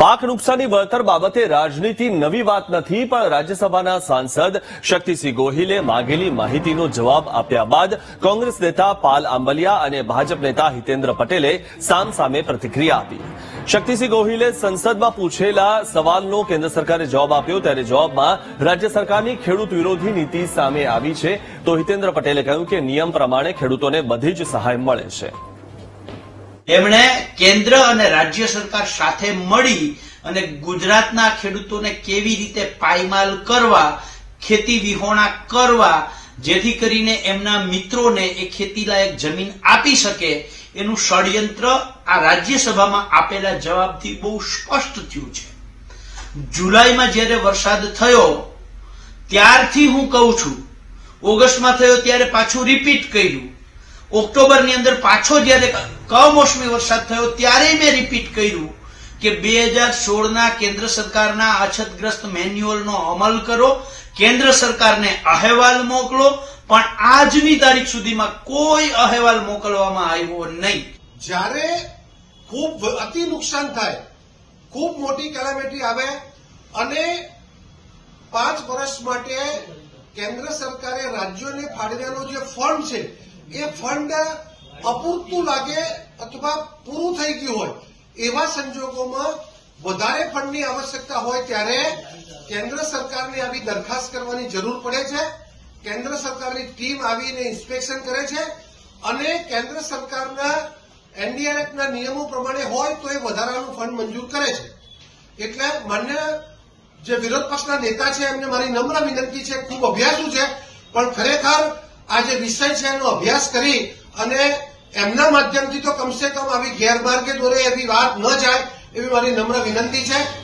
પાક નુકસાની વળતર બાબતે રાજનીતિ નવી વાત નથી, પણ રાજ્યસભાના સાંસદ શક્તિસિંહ ગોહિલે માંગેલી માહિતીનો જવાબ આપ્યા બાદ કોંગ્રેસ નેતા પાલ આંબલિયા અને ભાજપ નેતા હિતેન્દ્ર પટેલે સામસામે પ્રતિક્રિયા આપી. શક્તિસિંહ ગોહિલે સંસદમાં પૂછેલા સવાલનો કેન્દ્ર સરકારે જવાબ આપ્યો, ત્યારે જવાબમાં, રાજ્ય સરકારની ખેડૂત વિરોધી નીતિ સામે આવી છે. તો હિતેન્દ્ર પટેલે કહ્યું કે નિયમ પ્રમાણે ખેડૂતોને બધી જ સહાય મળે છે. એમણે કેન્દ્ર અને રાજ્ય સરકાર સાથે મળી અને ગુજરાતના ખેડૂતોને કેવી રીતે પાયમાલ કરવા, ખેતી વિહોણા કરવા, જેથી કરીને એમના મિત્રોને એ ખેતીલાયક જમીન આપી શકે, એનું ષડયંત્ર આ રાજ્યસભામાં આપેલા જવાબથી બહુ સ્પષ્ટ થયું છે. જુલાઈમાં જ્યારે વરસાદ થયો, ત્યારથી હું કહું છું, ઓગસ્ટમાં થયો ત્યારે પાછું રિપીટ કર્યું. ઓક્ટોબરની અંદર પાછો જ્યારે કમોસમી વરસાદ થયો, ત્યારે મેં રિપીટ કર્યું કે બે હજાર સોળના કેન્દ્ર સરકારના અછતગ્રસ્ત મેન્યુઅલનો અમલ કરો, કેન્દ્ર સરકારને અહેવાલ મોકલો, પણ આજની તારીખ સુધીમાં કોઈ અહેવાલ મોકલવામાં આવ્યો નહીં. જ્યારે ખૂબ અતિ નુકસાન થાય, ખૂબ મોટી કેલામિટી આવે અને પાંચ વર્ષ માટે કેન્દ્ર સરકારે રાજ્યોને ફાળવેલો જે ફંડ છે એ ફંડ અપૂરતું લાગે અથવા પૂરું થઈ ગયું હોય, એવા સંજોગોમાં વધારે ફંડની આવશ્યકતા હોય ત્યારે કેન્દ્ર સરકારને આવી દરખાસ્ત કરવાની જરૂર પડે છે. કેન્દ્ર સરકારની ટીમ આવીને ઇન્સ્પેક્શન કરે છે અને કેન્દ્ર સરકારના એનડીઆરએફના નિયમો પ્રમાણે હોય તો એ વધારાનું ફંડ મંજૂર કરે છે. એટલે માન્ય જે વિરોધ પક્ષના નેતા છે, એમને મારી નમ્ર વિનંતી છે, ખૂબ અભ્યાસુ છે, પણ ખરેખર આ જે વિષય છે, એનો અભ્યાસ કરી અને એમના માધ્યમથી તો કમસે કમ આવી ગેરમાર્ગે દોરે એવી વાત ન જાય, એવી મારી નમ્ર વિનંતી છે.